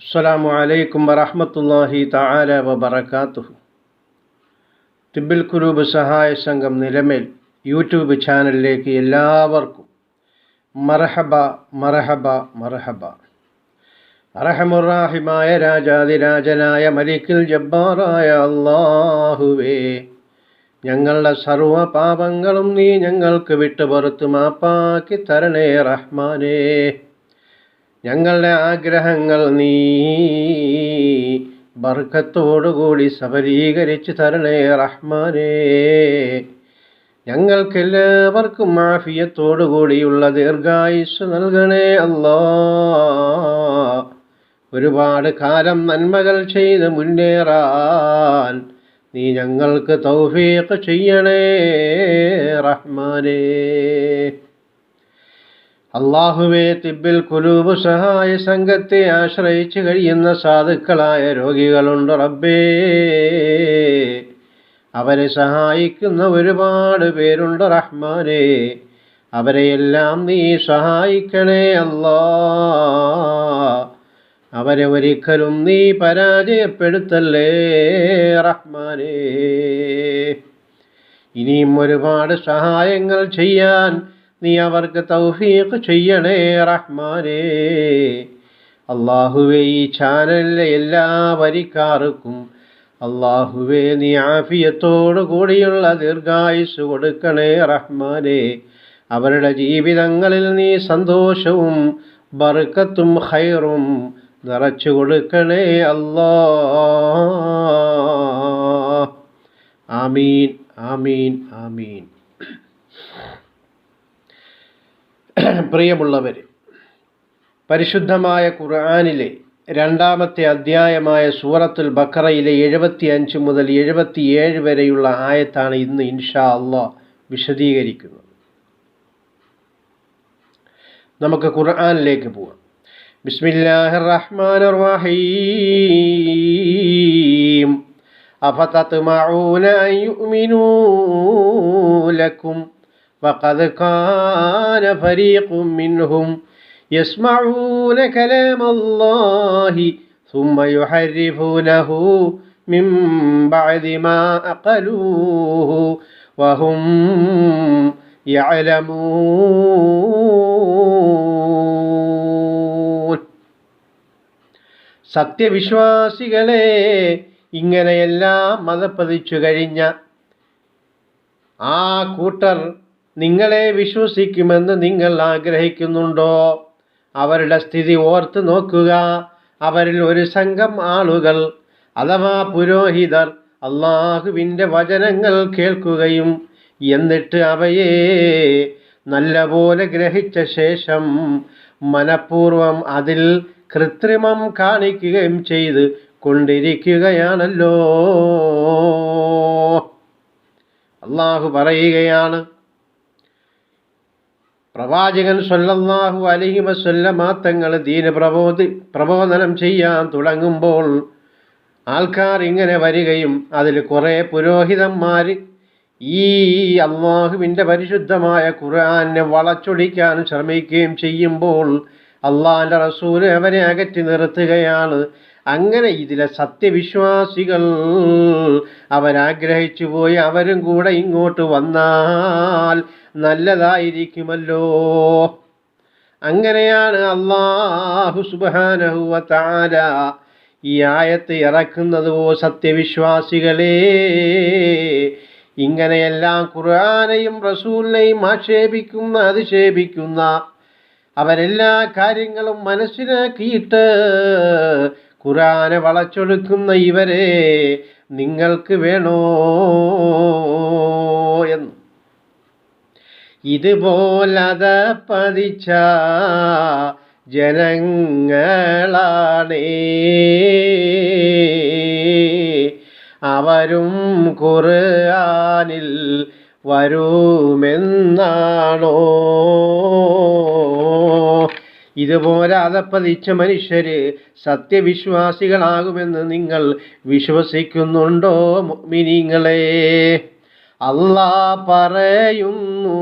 അസ്സലാമു അലൈക്കും വറഹമത്തല്ലാഹി തആല വബറകാതുഹു. തിബിൽ കുരൂബ് സഹായ സംഘം നിലമേൽ യൂട്യൂബ് ചാനലിലേക്ക് എല്ലാവർക്കും മർഹബ മർഹബ മർഹബ. അറഹമുറാഹിമായ രാജാതിരാജനായ മലിക്കിൽ ജബ്ബാറായ അള്ളാഹുവേ ഞങ്ങളുടെ സർവ പാപങ്ങളും നീ ഞങ്ങൾക്ക് വിട്ടുപുറത്ത് മാപ്പാക്കി തരണേ റഹ്മാനേ. ഞങ്ങളുടെ ആഗ്രഹങ്ങൾ നീ ബർക്കത്തോടുകൂടി സബലീകരിച്ച് തരണേ റഹ്മാനേ. ഞങ്ങൾക്കെല്ലാവർക്കും മാഫിയത്തോടുകൂടിയുള്ള ദീർഘായുസ് നൽകണേ അല്ലോ. ഒരുപാട് കാലം നന്മകൾ ചെയ്ത് മുന്നേറാൻ നീ ഞങ്ങൾക്ക് തൗഫീഖ് ചെയ്യണേ റഹ്മാനേ. അള്ളാഹുവെ തിബിൽ കുലൂബ് സഹായ സംഘത്തെ ആശ്രയിച്ചു കഴിയുന്ന സാധുക്കളായ രോഗികളുണ്ട് റബ്ബേ. അവരെ സഹായിക്കുന്ന ഒരുപാട് പേരുണ്ട് റഹ്മാനെ. അവരെയെല്ലാം നീ സഹായിക്കണേ അല്ലാ. അവരെ ഒരിക്കലും നീ പരാജയപ്പെടുത്തല്ലേ റഹ്മാനേ. ഇനിയും ഒരുപാട് സഹായങ്ങൾ ചെയ്യാൻ നീ അവർക്ക് തൗഫീഖ് ചെയ്യണേ റഹ്മാനേ. അള്ളാഹുവെ ഈ ചാനലിലെ എല്ലാ വരിക്കാർക്കും അള്ളാഹുവെ നീ ആഫിയത്തോടു കൂടിയുള്ള ദീർഘായുസ് കൊടുക്കണേ റഹ്മാനെ. അവരുടെ ജീവിതങ്ങളിൽ നീ സന്തോഷവും ബർക്കത്തും ഹൈറും നിറച്ചു കൊടുക്കണേ അല്ലാ. ആമീൻ ആമീൻ ആമീൻ. പ്രിയമുള്ളവർ പരിശുദ്ധമായ ഖുർആാനിലെ രണ്ടാമത്തെ അധ്യായമായ സൂറത്തുൽ ബക്കറയിലെ എഴുപത്തി അഞ്ച് മുതൽ എഴുപത്തിയേഴ് വരെയുള്ള ആയത്താണ് ഇന്ന് ഇൻഷാ അള്ളാ വിശദീകരിക്കുന്നത്. നമുക്ക് ഖുർആാനിലേക്ക് പോവാം. ബിസ്മില്ലാഹിർ റഹ്മാനിർ റഹീം അഫതത്മഊന ലക്കും. وقد كان فريق منهم يسمعون كلام الله ثم يحرفونه من بعد ما أقلوه وهم يعلمون സത്യവിശ്വാസികളെ ഇങ്ങനെയെല്ലാം മതപ്പതിച്ചു കഴിഞ്ഞ ആ കൂട്ടർ നിങ്ങളെ വിശ്വസിക്കുമെന്ന് നിങ്ങൾ ആഗ്രഹിക്കുന്നുണ്ടോ? അവരുടെ സ്ഥിതി ഓർത്ത് നോക്കുക. അവരിൽ ഒരു സംഘം ആളുകൾ അഥവാ പുരോഹിതർ അള്ളാഹുവിന്റെ വചനങ്ങൾ കേൾക്കുകയും എന്നിട്ട് അവയെ നല്ലപോലെ ഗ്രഹിച്ച ശേഷം മനഃപൂർവം അതിൽ കൃത്രിമം കാണിക്കുകയും ചെയ്ത് കൊണ്ടിരിക്കുകയാണല്ലോ. അള്ളാഹു പറയുകയാണ് പ്രവാചകൻ സല്ലല്ലാഹു അലൈഹി വസല്ലമ മാത്തങ്ങൾ ദീന പ്രബോധി പ്രബോധനം ചെയ്യാൻ തുടങ്ങുമ്പോൾ ആൾക്കാർ ഇങ്ങനെ വരികയും അതിൽ കുറേ പുരോഹിതന്മാർ ഈ അള്ളാഹുവിന്റെ പരിശുദ്ധമായ ഖുർആാനെ വളച്ചൊടിക്കാൻ ശ്രമിക്കുകയും ചെയ്യുമ്പോൾ അള്ളാഹിന്റെ റസൂൽ അവരെ അകറ്റി നിർത്തുകയാണ്. അങ്ങനെ ഇതിലെ സത്യവിശ്വാസികൾ അവരാഗ്രഹിച്ചു പോയി അവരും കൂടെ ഇങ്ങോട്ട് വന്നാൽ നല്ലതായിരിക്കുമല്ലോ. അങ്ങനെയാണ് അള്ളാഹു സുബാനഹുവ താര ഈ ആയത്ത് ഇറക്കുന്നത് ഓ സത്യവിശ്വാസികളെ. ഇങ്ങനെയെല്ലാം ഖുർആാനെയും റസൂലിനെയും ആക്ഷേപിക്കുന്ന അധിക്ഷേപിക്കുന്ന അവരെല്ലാ കാര്യങ്ങളും മനസ്സിലാക്കിയിട്ട് ഖുറാനെ വളച്ചൊടുക്കുന്ന ഇവരെ നിങ്ങൾക്ക് വേണോ എന്ന്. ഇതുപോലത പതിച്ച ജനങ്ങളാണേ. അവരും ഖുർആനിൽ വരുമെന്നാണോ? ഇതുപോലെ അതപ്പതിച്ച മനുഷ്യര് സത്യവിശ്വാസികളാകുമെന്ന് നിങ്ങൾ വിശ്വസിക്കുന്നുണ്ടോ മിനിങ്ങളെ അല്ലാ പറയുന്നു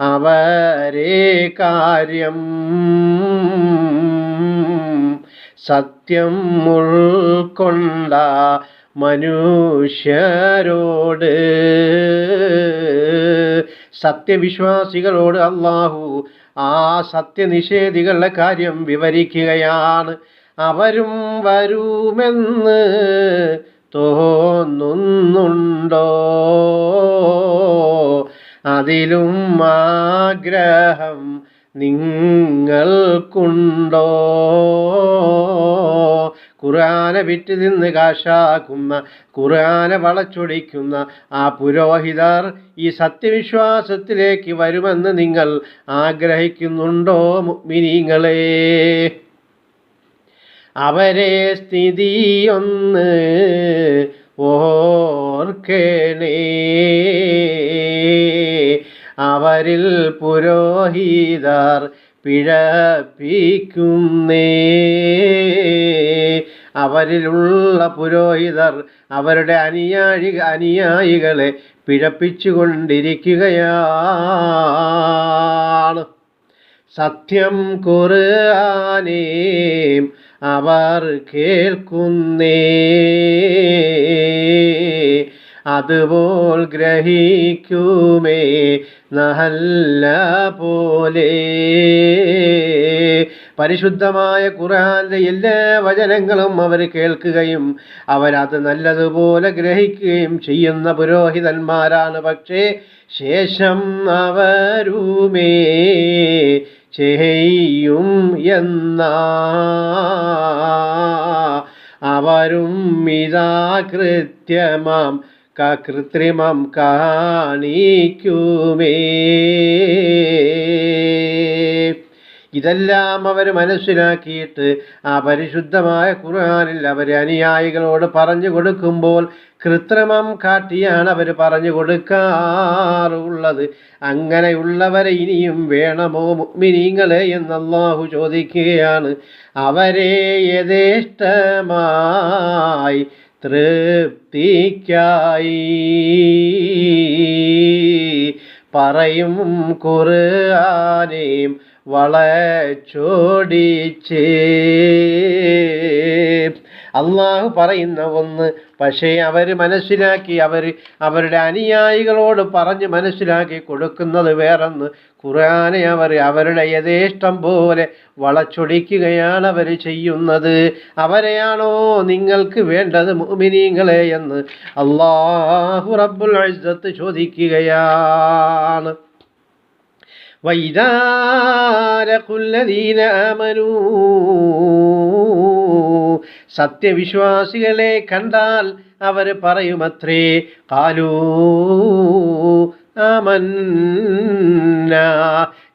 അവരെ കാര്യം സത്യം ഉൾക്കൊണ്ട മനുഷ്യരോട് സത്യവിശ്വാസികളോട് അള്ളാഹു ആ സത്യനിഷേധികളുടെ കാര്യം വിവരിക്കുകയാണ്. അവരും വരുമെന്ന് തോന്നുന്നുണ്ടോ അതിലും ആഗ്രഹം നിങ്ങൾക്കുണ്ടോ? ഖുർആനെ വിറ്റ് നിന്ന് കാശാക്കുന്ന ഖുർആനെ വളച്ചൊടിക്കുന്ന ആ പുരോഹിതർ ഈ സത്യവിശ്വാസത്തിലേക്ക് വരുമെന്ന് നിങ്ങൾ ആഗ്രഹിക്കുന്നുണ്ടോ മുഅ്മിനീങ്ങളെ? അവരെ സ്ഥിതിയൊന്ന് ഓർക്കണേ. അവരിൽ പുരോഹിതർ പിഴപ്പിക്കുന്നേ. അവരിലുള്ള പുരോഹിതർ അവരുടെ അനുയായി അനുയായികളെ പിഴപ്പിച്ചുകൊണ്ടിരിക്കുകയാണ്. സത്യം കുറയാനേം അവർ കേൾക്കുന്നേ. അതുപോൽ ഗ്രഹിക്കുമേ നല്ല പോലെ. പരിശുദ്ധമായ ഖുർആന്റെ എല്ലാ വചനങ്ങളും അവർ കേൾക്കുകയും അവരത് നല്ലതുപോലെ ഗ്രഹിക്കുകയും ചെയ്യുന്ന പുരോഹിതന്മാരാണ്. പക്ഷേ ശേഷം അവരുമേ. ചെയ്യും എന്ന. അവരും ഇതാ കൃത്യമാം കൃത്രിമം കാണിക്കുമേ. ഇതെല്ലാം അവർ മനസ്സിലാക്കിയിട്ട് ആ പരിശുദ്ധമായ ഖുർആാനിൽ അവർ അനുയായികളോട് പറഞ്ഞു കൊടുക്കുമ്പോൾ കൃത്രിമം കാട്ടിയാണ് അവർ പറഞ്ഞു കൊടുക്കാറുള്ളത്. അങ്ങനെയുള്ളവരെ ഇനിയും വേണമോ മുഅ്മിനീങ്ങളെ എന്ന് അല്ലാഹു ചോദിക്കുകയാണ്. അവരെ യഥേഷ്ടമായി തൃപ്തിക്കായി പറയും ഖുർആനേം വളച്ചോടിച്ചേ. അള്ളാഹു പറയുന്ന ഒന്ന് പക്ഷേ അവർ മനസ്സിലാക്കി അവർ അവരുടെ അനുയായികളോട് പറഞ്ഞ് മനസ്സിലാക്കി കൊടുക്കുന്നത് വേറൊന്ന്. ഖുർആാനെ അവർ അവരുടെ യഥേഷ്ടം പോലെ വളച്ചൊടിക്കുകയാണ് അവർ ചെയ്യുന്നത്. അവരെയാണോ നിങ്ങൾക്ക് വേണ്ടത് മുഅ്മിനീങ്ങളെ എന്ന്? അള്ളാഹു റബ്ബുൽ ചോദിക്കുകയാണ്. وإذا لقوا الذين آمنوا സത്യവിശ്വാസികളെ കണ്ടാൽ അവർ പറയുമത്രേ കാലൂ ആമന്ന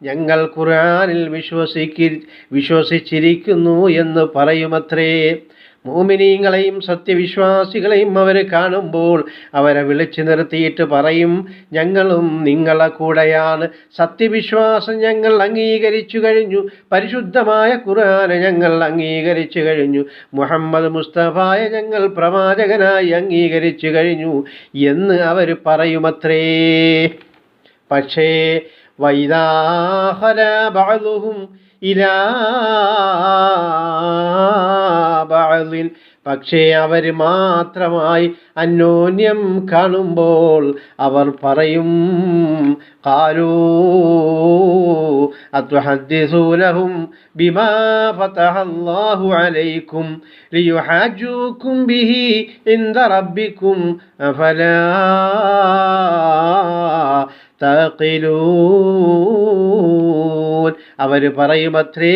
ഞങ്ങൾ ഖുർആനിൽ വിശ്വസിക്കി വിശ്വസിച്ചിരിക്കുന്നു എന്ന് പറയുമത്രേ മോമിനീങ്ങളെയും സത്യവിശ്വാസികളെയും അവർ കാണുമ്പോൾ അവരെ വിളിച്ചു നിർത്തിയിട്ട് പറയും ഞങ്ങളും നിങ്ങളെ കൂടെയാണ്. സത്യവിശ്വാസം ഞങ്ങൾ അംഗീകരിച്ചു കഴിഞ്ഞു. പരിശുദ്ധമായ ഖുർആനെ ഞങ്ങൾ അംഗീകരിച്ചു കഴിഞ്ഞു. മുഹമ്മദ് മുസ്തഫായ ഞങ്ങൾ പ്രവാചകനായി അംഗീകരിച്ചു കഴിഞ്ഞു. എന്ന് അവർ പറയുമത്രേ. പക്ഷേ വൈദാഹല ബഅദുഹും ഇലാ ബഅദിൻ. പക്ഷേ അവർ മാത്രമായി അന്യോന്യം കാണുമ്പോൾ അവർ പറയും കാലൂ അത്തുഹദ്ദിസൂനഹും ബിമാ ഫതഹ അല്ലാഹു അലൈക്കും ലിയുഹാജൂക്കും ബിഹി ഇൻദ റബ്ബിക്കും അഫലാ അവർ പറയുമത്രേ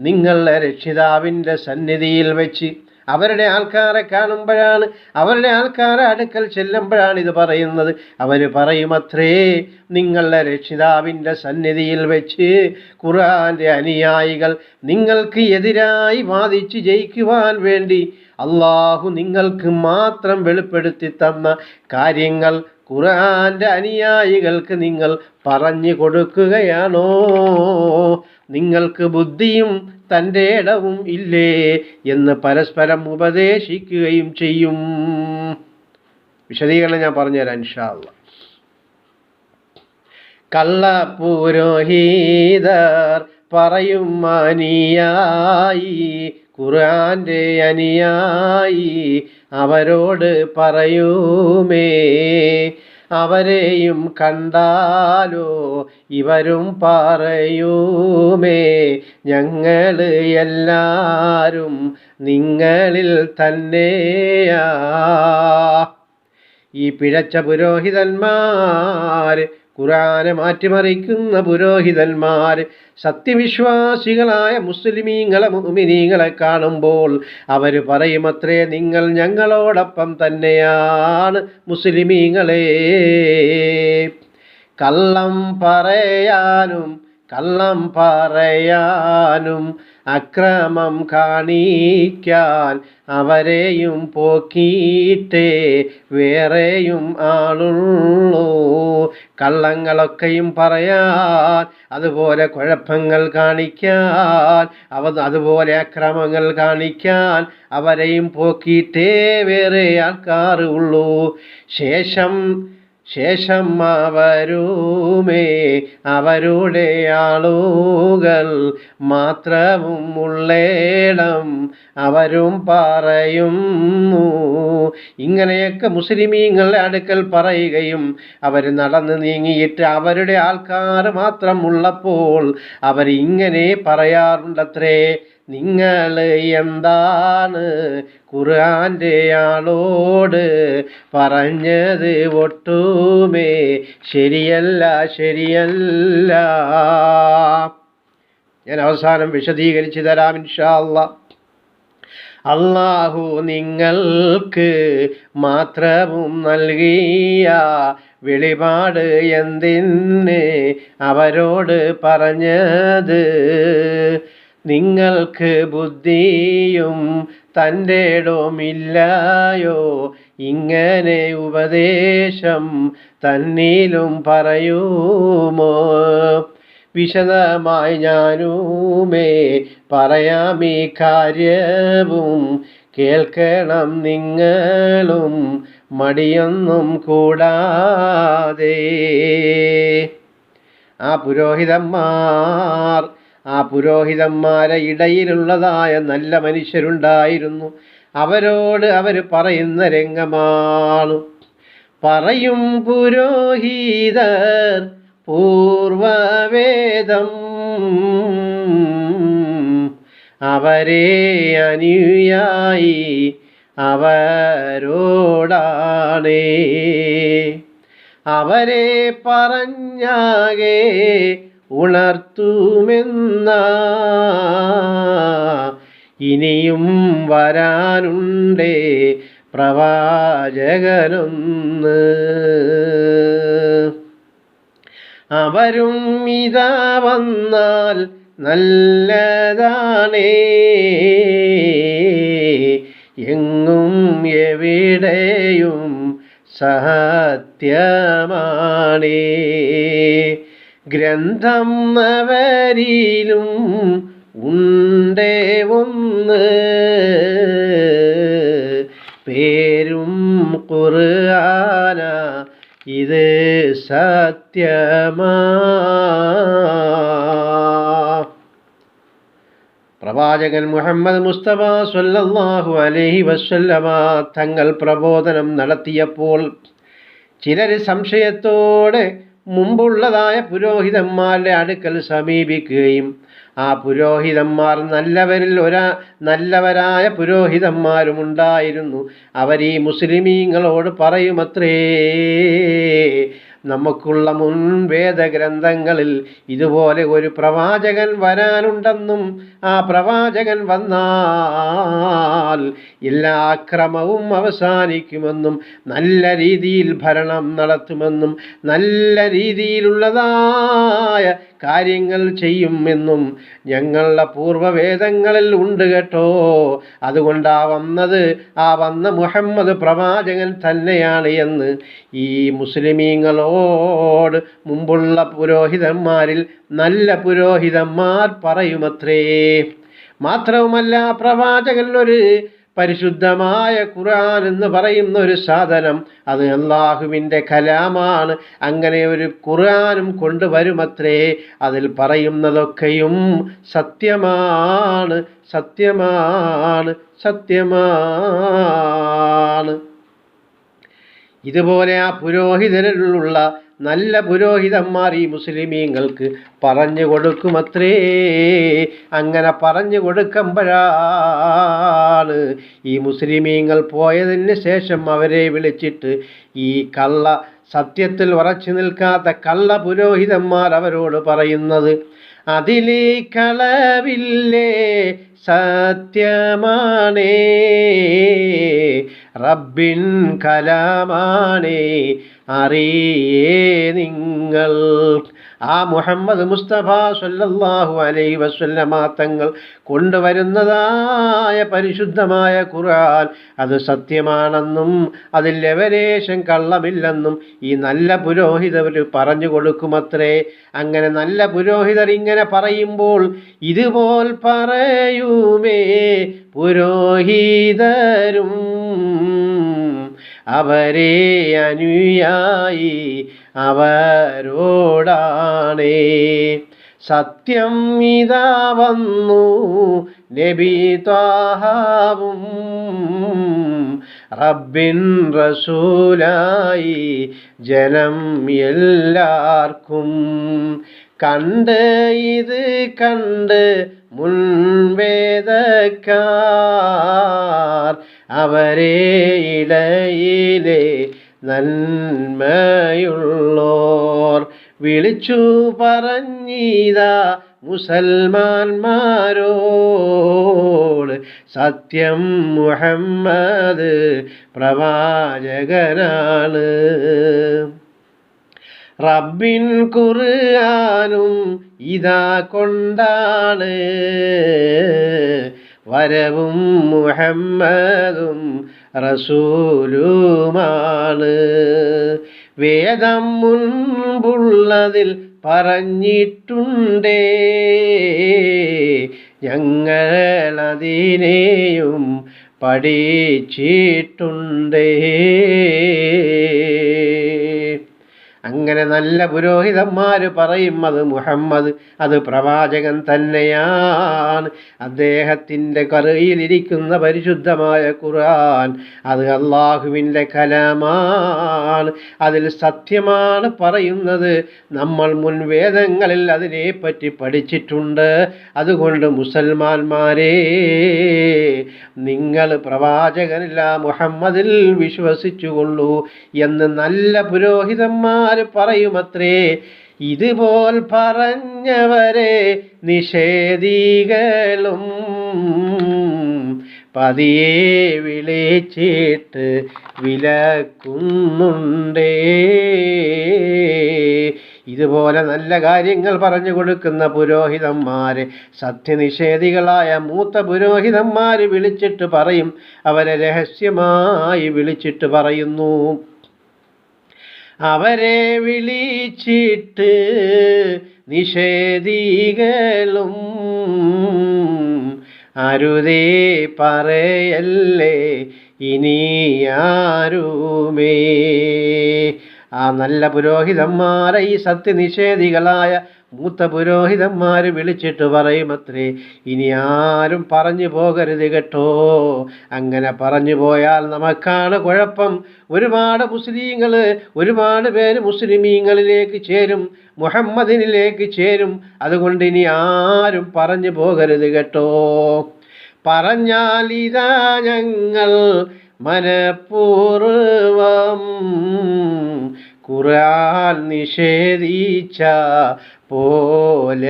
നിങ്ങളുടെ രക്ഷിതാവിന്റെ സന്നിധിയിൽ വെച്ച് അവരുടെ ആൾക്കാരെ കാണുമ്പോഴാണ് അവരുടെ ആൾക്കാരെ അടുക്കൽ ചെല്ലുമ്പോഴാണ് ഇത് പറയുന്നത്. അവർ പറയുമത്രേ നിങ്ങളുടെ രക്ഷിതാവിന്റെ സന്നിധിയിൽ വെച്ച് ഖുറാന്റെ അനുയായികൾ നിങ്ങൾക്ക് എതിരായി വാദിച്ച് ജയിക്കുവാൻ വേണ്ടി അള്ളാഹു നിങ്ങൾക്ക് മാത്രം വെളിപ്പെടുത്തി തന്ന കാര്യങ്ങൾ ഖുർആന്റെ അനുയായികൾക്ക് നിങ്ങൾ പറഞ്ഞു കൊടുക്കുകയാണോ? നിങ്ങൾക്ക് ബുദ്ധിയും തന്റെ ഇടവും ഇല്ലേ എന്ന് പരസ്പരം ഉപദേശിക്കുകയും ചെയ്യും. വിശദീകരണം ഞാൻ പറഞ്ഞുതരാം ഇൻഷാല്ല കള്ള പുരോഹിതർ പറയും അനിയായി ഖുർആന്റെ അനിയായി അവരോട് പറയൂമേ അവരെയും കണ്ടാലോ ഇവരും പറയൂമേ ഞങ്ങൾ എല്ലാരും നിങ്ങളിൽ തന്നെയാ. ഈ പിഴച്ച പുരോഹിതന്മാർ ഖുറാനെ മാറ്റിമറിക്കുന്ന പുരോഹിതന്മാർ സത്യവിശ്വാസികളായ മുസ്ലിമീങ്ങളെ മുമിനീങ്ങളെ കാണുമ്പോൾ അവർ പറയുമത്രേ നിങ്ങൾ ഞങ്ങളോടൊപ്പം തന്നെയാണ് മുസ്ലിമീങ്ങളെ. കള്ളം പറയാനും കള്ളം പറയാനും അക്രമം കാണിക്കാൻ അവരെയും പോക്കിയിട്ടേ വേറെയും ആളുള്ളൂ. കള്ളങ്ങളൊക്കെയും പറയാൻ അതുപോലെ കുഴപ്പങ്ങൾ കാണിക്കാൻ അവ അതുപോലെ അക്രമങ്ങൾ കാണിക്കാൻ അവരെയും പോക്കിയിട്ടേ വേറെ ആൾക്കാർ ഉള്ളൂ. ശേഷം ശേഷം അവരൂമേ അവരുടെ ആളുകൾ മാത്രവും ഉള്ളേടം അവരും പറയുന്നു. ഇങ്ങനെയൊക്കെ മുസ്ലിമീങ്ങളുടെ അടുക്കൽ പറയുകയും അവർ നടന്നു നീങ്ങിയിട്ട് അവരുടെ ആൾക്കാർ മാത്രം ഉള്ളപ്പോൾ അവർ ഇങ്ങനെ പറയാറുണ്ടത്രേ. നിങ്ങൾ എന്താണ് ഖുർആന്റെ ആളോട് പറഞ്ഞത് ഒട്ടുമേ? ശരിയല്ല ശരിയല്ല. ഞാൻ അവസാനം വിശദീകരിച്ചു തരാം ഇൻഷാല്ല അള്ളാഹു നിങ്ങൾക്ക് മാത്രവും നൽകിയ വെളിപാട് എന്തിന് അവരോട് പറഞ്ഞത്? നിങ്ങൾക്ക് ബുദ്ധിയും തന്റെ ഇടമില്ലായോ ഇങ്ങനെ ഉപദേശം തന്നിലും പറയുമോ? വിശദമായി ഞാനുമേ പറയാം ഈ കാര്യവും. കേൾക്കണം നിങ്ങളും മടിയൊന്നും കൂടാതെ. ആ പുരോഹിതന്മാർ ആ പുരോഹിതന്മാരെ ഇടയിലുള്ളതായ നല്ല മനുഷ്യരുണ്ടായിരുന്നു. അവരോട് അവർ പറയുന്ന രംഗമാണ്. പറയും പുരോഹിതർ പൂർവവേദം അവരെ അനുയായി അവരോടാണേ. അവരെ പറഞ്ഞാകെ ഉണർത്തുമെന്ന ഇനിയും വരാനുണ്ടേ പ്രവാചകനൊന്ന്. അവരും ഇതാ വന്നാൽ നല്ലതാണേ. എങ്ങും എവിടെയും സത്യമാണേ ഗ്രന്ഥം അവരിലും ഉണ്ടേ ഒന്ന്. പേരും ഖുർആന ഇത് സത്യമാ. പ്രവാചകൻ മുഹമ്മദ് മുസ്തഫ സല്ലല്ലാഹു അലൈഹി വസല്ലമ തങ്ങൾ പ്രബോധനം നടത്തിയപ്പോൾ ചിലർ സംശയത്തോടെ മുമ്പുള്ളതായ പുരോഹിതന്മാരുടെ അടുക്കൽ സമീപിക്കുകയും ആ പുരോഹിതന്മാർ നല്ലവരിൽ ഒരാ നല്ലവരായ പുരോഹിതന്മാരും ഉണ്ടായിരുന്നു. മുസ്ലിമീങ്ങളോട് പറയുമത്രേ നമുക്കുള്ള മുൻ വേദഗ്രന്ഥങ്ങളിൽ ഇതുപോലെ ഒരു പ്രവാചകൻ വരാനുണ്ടെന്നും ആ പ്രവാചകൻ വന്നാൽ എല്ലാ അക്രമവും അവസാനിക്കുമെന്നും നല്ല രീതിയിൽ ഭരണം നടത്തുമെന്നും നല്ല രീതിയിലുള്ളതായ കാര്യങ്ങൾ ചെയ്യുമെന്നും ഞങ്ങളുടെ പൂർവവേദങ്ങളിൽ ഉണ്ട് കേട്ടോ. അതുകൊണ്ട് ആ വന്നത് ആ വന്ന മുഹമ്മദ് പ്രവാചകൻ തന്നെയാണ് എന്ന് ഈ മുസ്ലിമീങ്ങളോട് മുമ്പുള്ള പുരോഹിതന്മാരിൽ നല്ല പുരോഹിതന്മാർ പറയുമത്രേ. മാത്രവുമല്ല പ്രവാചകൻ ഒരു പരിശുദ്ധമായ ഖുറാൻ എന്ന് പറയുന്ന ഒരു സാധനം അത് അള്ളാഹുവിന്റെ കലാമാണ്. അങ്ങനെ ഒരു ഖുറാനും കൊണ്ടുവരുമത്രേ. അതിൽ പറയുന്നതൊക്കെയും സത്യമാണ് സത്യമാണ് സത്യമാണ്. ഇതുപോലെ ആ പുരോഹിതരിലുള്ള നല്ല പുരോഹിതന്മാർ ഈ മുസ്ലിമീങ്ങൾക്ക് പറഞ്ഞു കൊടുക്കുമത്രേ. അങ്ങനെ പറഞ്ഞു കൊടുക്കുമ്പോഴാണ് ഈ മുസ്ലിമീങ്ങൾ പോയതിന് ശേഷം അവരെ വിളിച്ചിട്ട് ഈ കള്ള സത്യത്തിൽ ഉറച്ചു നിൽക്കാത്ത കള്ള പുരോഹിതന്മാർ അവരോട് പറയുന്നത് അതിലേ കളവില്ലേ? സത്യമാണേ. റബ്ബിൻ കലാമാണേ അറിയേ നിങ്ങൾ. ആ മുഹമ്മദ് മുസ്തഫ സല്ലല്ലാഹു അലൈ വസല്ലമ തങ്ങൾ കൊണ്ടുവരുന്നതായ പരിശുദ്ധമായ ഖുർആൻ അത് സത്യമാണെന്നും അതിൽ എവരേശം കള്ളമില്ലെന്നും ഈ നല്ല പുരോഹിതർ പറഞ്ഞു കൊടുക്കുമത്രേ. അങ്ങനെ നല്ല പുരോഹിതർ ഇങ്ങനെ പറയുമ്പോൾ ഇതുപോൽ പറയുമേ പുരോഹിതരും അവരെ അനുയായി അവരോടാണേ. സത്യം ഇതാ വന്നു നബി ത്വാഹാവും റബ്ബിൻ റസൂലായി ജനം എല്ലാവർക്കും കണ്ട് ഇത് കണ്ട് മുൻവേദക്കാർ അവരെ ഇടയിലെ നന്മയുള്ളോർ വിളിച്ചു പറഞ്ഞീത മുസൽമാന്മാരോട് സത്യം മുഹമ്മദ് പ്രവാചകനാണ്. റബ്ബിൻ ഖുർആനും ഇതാ കൊണ്ടാണ്. വരവും മുഹമ്മദും റസൂലുമാണ്. വേദം മുൻപുള്ളതിൽ പറഞ്ഞിട്ടുണ്ടേ. ഞങ്ങളതിനെയും പഠിച്ചിട്ടുണ്ടേ. അങ്ങനെ നല്ല പുരോഹിതന്മാർ പറയും അത് മുഹമ്മദ് അത് പ്രവാചകൻ തന്നെയാണ്. അദ്ദേഹത്തിന്റെ കറിയിലിരിക്കുന്ന പരിശുദ്ധമായ ഖുർആൻ അത് അള്ളാഹുവിന്റെ കലാമാണ്. അതിൽ സത്യമാണ് പറയുന്നത്. നമ്മൾ മുൻ വേദങ്ങളിൽ അതിനെപ്പറ്റി പഠിച്ചിട്ടുണ്ട്. അതുകൊണ്ട് മുസൽമാന്മാരെ നിങ്ങൾ പ്രവാചകനില്ല മുഹമ്മദിൽ വിശ്വസിച്ചുകൊള്ളൂ എന്ന് നല്ല പുരോഹിതന്മാർ പറയുമത്രേ ഇതുപോൽ പറഞ്ഞവരെ നിഷേധികളും പതിയെ വിളിച്ചിട്ട് വിലക്കുന്നുണ്ടേ. ഇതുപോലെ നല്ല കാര്യങ്ങൾ പറഞ്ഞു കൊടുക്കുന്ന പുരോഹിതന്മാരെ സത്യനിഷേധികളായ മൂത്ത പുരോഹിതന്മാർ വിളിച്ചിട്ട് പറയും അവരെ രഹസ്യമായി വിളിച്ചിട്ട് പറയുന്നു. അവരെ വിളിച്ചിട്ട് നിഷേധികളും അരുതേ പറയല്ലേ ഇനി ആരുമേ? ആ നല്ല പുരോഹിതന്മാരെ ഈ സത്യനിഷേധികളായ മൂത്ത പുരോഹിതന്മാർ വിളിച്ചിട്ട് പറയുമത്രേ ഇനി ആരും പറഞ്ഞു പോകരുത് കേട്ടോ. അങ്ങനെ പറഞ്ഞു പോയാൽ നമുക്കാണ് കുഴപ്പം. ഒരുപാട് മുസ്ലിങ്ങൾ ഒരുപാട് പേര് മുസ്ലിമീങ്ങളിലേക്ക് ചേരും മുഹമ്മദിനിലേക്ക് ചേരും. അതുകൊണ്ട് ഇനി ആരും പറഞ്ഞു പോകരുത് കേട്ടോ. പറഞ്ഞാൽ ഇതാ ഞങ്ങൾ മനഃപൂർവം ഖുർആൻ നിഷേധിച്ച പോലെയില്ലേ?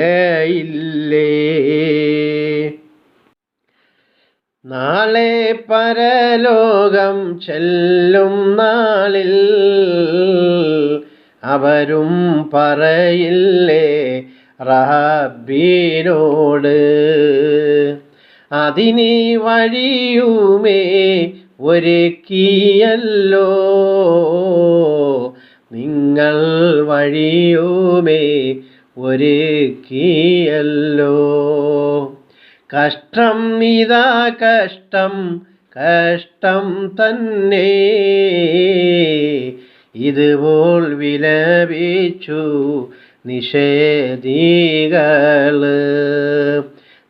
നാളെ പരലോകം ചെല്ലും നാളിൽ അവരും പറയില്ലേ റബ്ബിനോട്? അതിനി വഴിയുമേ ഒരുക്കിയല്ലോ. നിങ്ങൾ വഴിയുമേ ഒരുക്കിയല്ലോ. കഷ്ടം ഇതാ കഷ്ടം കഷ്ടം തന്നെ. ഇതുപോൽ വിലപിച്ചു നിഷേധികൾ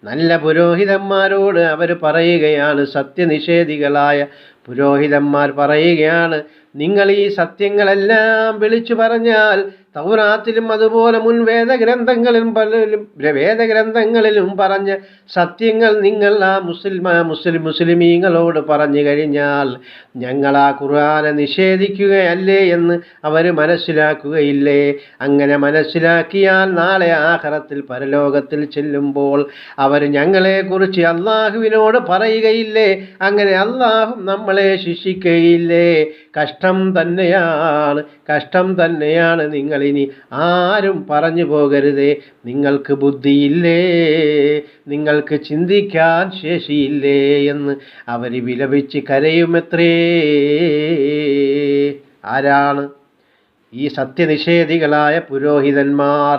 നല്ല പുരോഹിതന്മാരോട് അവർ പറയുകയാണ് സത്യനിഷേധികളായ പുരോഹിതന്മാർ പറയുകയാണ് നിങ്ങൾ ഈ സത്യങ്ങളെല്ലാം വിളിച്ചു പറഞ്ഞാൽ തൗറാത്തിലും അതുപോലെ മുൻ വേദഗ്രന്ഥങ്ങളിലും പലരും വേദഗ്രന്ഥങ്ങളിലും പറഞ്ഞ സത്യങ്ങൾ നിങ്ങൾ ആ മുസ്ലിം മുസ്ലിം മുസ്ലിമീങ്ങളോട് പറഞ്ഞു കഴിഞ്ഞാൽ ഞങ്ങൾ ആ ഖുർആാനെ നിഷേധിക്കുകയല്ലേ എന്ന് അവർ മനസ്സിലാക്കുകയില്ലേ? അങ്ങനെ മനസ്സിലാക്കിയാൽ നാളെ ആഖിറത്തിൽ പരലോകത്തിൽ ചെല്ലുമ്പോൾ അവർ ഞങ്ങളെക്കുറിച്ച് അള്ളാഹുവിനോട് പറയുകയില്ലേ? അങ്ങനെ അള്ളാഹു നമ്മളെ ശിക്ഷിക്കയില്ലേ? കഷ്ടം തന്നെയാണ് കഷ്ടം തന്നെയാണ് നിങ്ങളിനി ആരും പറഞ്ഞു പോകരുതേ. നിങ്ങൾക്ക് ബുദ്ധിയില്ലേ? നിങ്ങൾക്ക് ചിന്തിക്കാൻ ശേഷിയില്ലേ എന്ന് അവർ വിലപിച്ച് കരയുമെത്രേ? ആരാണ് ഈ സത്യനിഷേധികളായ പുരോഹിതന്മാർ?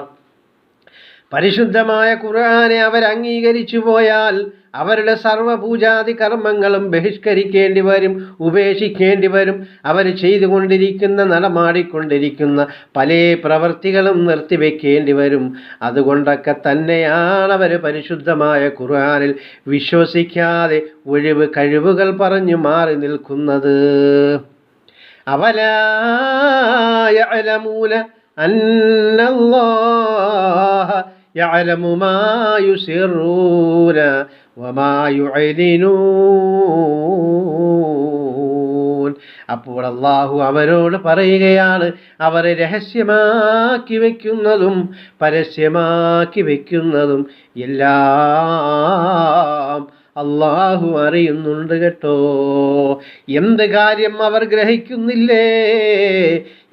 പരിശുദ്ധമായ ഖുർആാനെ അവർ അംഗീകരിച്ചു പോയാൽ അവരുടെ സർവ്വപൂജാതി കർമ്മങ്ങളും ബഹിഷ്കരിക്കേണ്ടി വരും ഉപേക്ഷിക്കേണ്ടി വരും അവർ ചെയ്തുകൊണ്ടിരിക്കുന്ന നടമാടിക്കൊണ്ടിരിക്കുന്ന പല പ്രവൃത്തികളും നിർത്തിവെക്കേണ്ടി വരും അതുകൊണ്ടൊക്കെ തന്നെയാണ് അവർ പരിശുദ്ധമായ ഖുർആനിൽ വിശ്വസിക്കാതെ ഒഴിവ് കഴിവുകൾ പറഞ്ഞു മാറി നിൽക്കുന്നത് അവലായമൂല അന്നല്ലാഹ يعلم ما يسرون وما يعلنون അപ്പോൾ അള്ളാഹു അവരോട് പറയുകയാണ് അവരെ രഹസ്യമാക്കി വയ്ക്കുന്നതും പരസ്യമാക്കി വയ്ക്കുന്നതും എല്ലാം അള്ളാഹു അറിയുന്നുണ്ട് കേട്ടോ. എന്ത് കാര്യം അവർ ഗ്രഹിക്കുന്നില്ലേ?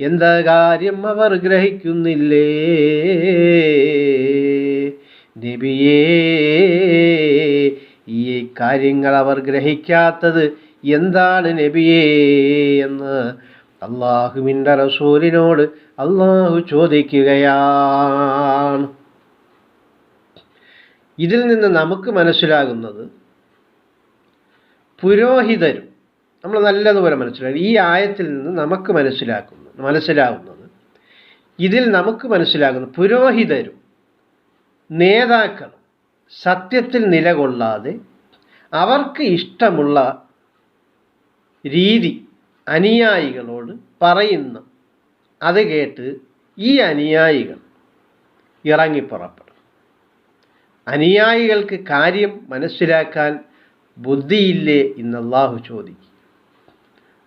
എന്ത് കാര്യം അവർ ഗ്രഹിക്കുന്നില്ലേ? നബിയേ കാര്യങ്ങൾ അവർ ഗ്രഹിക്കാത്തത് എന്താണ് നബിയേ എന്ന് അള്ളാഹുവിന്റെ റസൂലിനോട് അള്ളാഹു ചോദിക്കുകയാണ്. ഇതിൽ നിന്ന് നമുക്ക് മനസ്സിലാകുന്നത് പുരോഹിതരും നമ്മൾ നല്ലതുപോലെ മനസ്സിലാക്കും ഈ ആയത്തിൽ നിന്ന് നമുക്ക് മനസ്സിലാക്കുന്നു മനസ്സിലാവുന്നത് ഇതിൽ നമുക്ക് മനസ്സിലാകുന്ന പുരോഹിതരും നേതാക്കളും സത്യത്തിൽ നിലകൊള്ളാതെ അവർക്ക് ഇഷ്ടമുള്ള രീതി അനുയായികളോട് പറയുന്ന അത് കേട്ട് ഈ അനുയായികൾ ഇറങ്ങിപ്പുറപ്പെടും. അനുയായികൾക്ക് കാര്യം മനസ്സിലാക്കാൻ ബുദ്ധിയില്ലേ ഇന്ന് അള്ളാഹു ചോദിക്കും.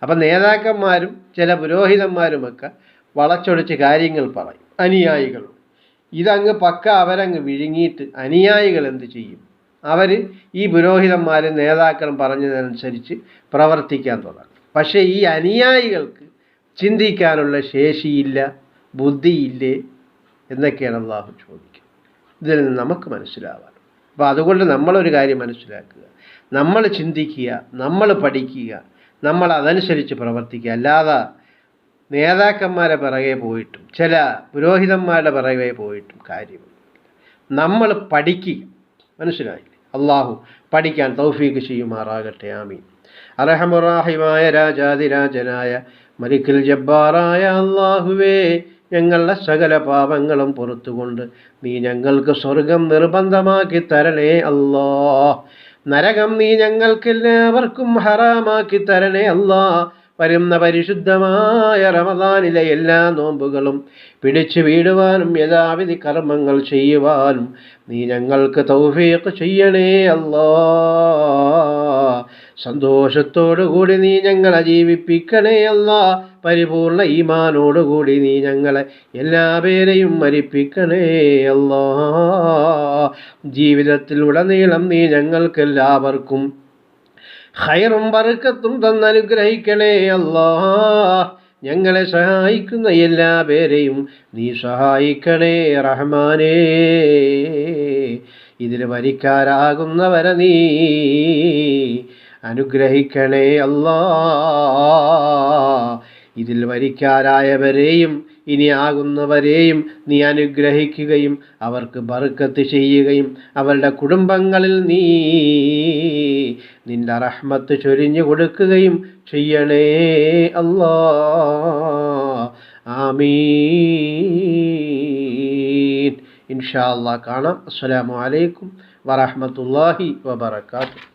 അപ്പം നേതാക്കന്മാരും ചില പുരോഹിതന്മാരുമൊക്കെ വളച്ചൊടിച്ച് കാര്യങ്ങൾ പറയും. അനുയായികളോട്. ഇതങ്ങ് പക്ക അവരങ്ങ് വിഴുങ്ങിയിട്ട് അനുയായികൾ എന്ത് ചെയ്യും? അവർ ഈ പുരോഹിതന്മാരും നേതാക്കളും പറഞ്ഞതനുസരിച്ച് പ്രവർത്തിക്കാൻ തുടങ്ങും. പക്ഷേ ഈ അനുയായികൾക്ക് ചിന്തിക്കാനുള്ള ശേഷിയില്ല ബുദ്ധിയില്ലേ എന്നൊക്കെയാണ് അള്ളാഹു ചോദിക്കുക ഇതിൽ നിന്ന് നമുക്ക് മനസ്സിലാവാൻ. അപ്പോൾ അതുകൊണ്ട് നമ്മളൊരു കാര്യം മനസ്സിലാക്കുക. നമ്മൾ ചിന്തിക്കുക നമ്മൾ പഠിക്കുക നമ്മൾ അതനുസരിച്ച് പ്രവർത്തിക്കുക. അല്ലാതെ നേതാക്കന്മാരെ പിറകെ പോയിട്ടും ചില പുരോഹിതന്മാരുടെ പിറകെ പോയിട്ടും കാര്യമില്ല നമ്മൾ പഠിക്കുക. മനസ്സിലായില്ലേ? അള്ളാഹു പഠിക്കാൻ തൗഫീക്ക് ചെയ്യുമാറാകട്ടെ ആമീൻ. അറഹമുറാഹിമായ രാജാതിരാജനായ മലിക്കൽ ജബ്ബാറായ അള്ളാഹുവേ ഞങ്ങളുടെ സകല പാപങ്ങളും പുറത്തുകൊണ്ട് നീ ഞങ്ങൾക്ക് സ്വർഗം നിർബന്ധമാക്കി തരണേ അല്ലാ. നരകം നീ ഞങ്ങൾക്ക് എല്ലാവർക്കും ഹറാമാക്കി തരണേ അല്ലാ. വരുന്ന പരിശുദ്ധമായ റമദാനിലെ എല്ലാ നോമ്പുകളും പിടിച്ചു വീടുവാനും യഥാവിധി കർമ്മങ്ങൾ ചെയ്യുവാനും നീ ഞങ്ങൾക്ക് തൗഫീഖ് ചെയ്യണേ അല്ലാ. സന്തോഷത്തോടുകൂടി നീ ഞങ്ങളെ ജീവിപ്പിക്കണേ അല്ലാ. പരിപൂർണ ഈമാനോടുകൂടി നീ ഞങ്ങളെ എല്ലാ പേരെയും മരിപ്പിക്കണേ അല്ലാ. ജീവിതത്തിലുടനീളം നീ ഞങ്ങൾക്കെല്ലാവർക്കും ഹൈറും വറുക്കത്തും തന്നനുഗ്രഹിക്കണേ അല്ലാ ഞങ്ങളെ സഹായിക്കുന്ന എല്ലാ പേരെയും നീ സഹായിക്കണേ റഹ്മാനേ. ഇതിൽ വരിക്കാരാകുന്നവരെ നീ അനുഗ്രഹിക്കണേ അല്ലാ ഇതിൽ വരിക്കാരായവരെയും ഇനി ആകുന്നവരെയും നീ അനുഗ്രഹിക്കുകയും അവർക്ക് ബറുക്കത്ത് ചെയ്യുകയും അവരുടെ കുടുംബങ്ങളിൽ നീ നിന്റെ റഹ്മത്ത് ചൊരിഞ്ഞു കൊടുക്കുകയും ചെയ്യണേ അല്ലാ. ആമീൻ. ഇൻഷാ അല്ലാ കാണാം. അസ്സലാമു അലൈക്കും വറഹ്മത്തുള്ളാഹി വബറകാതുഹു.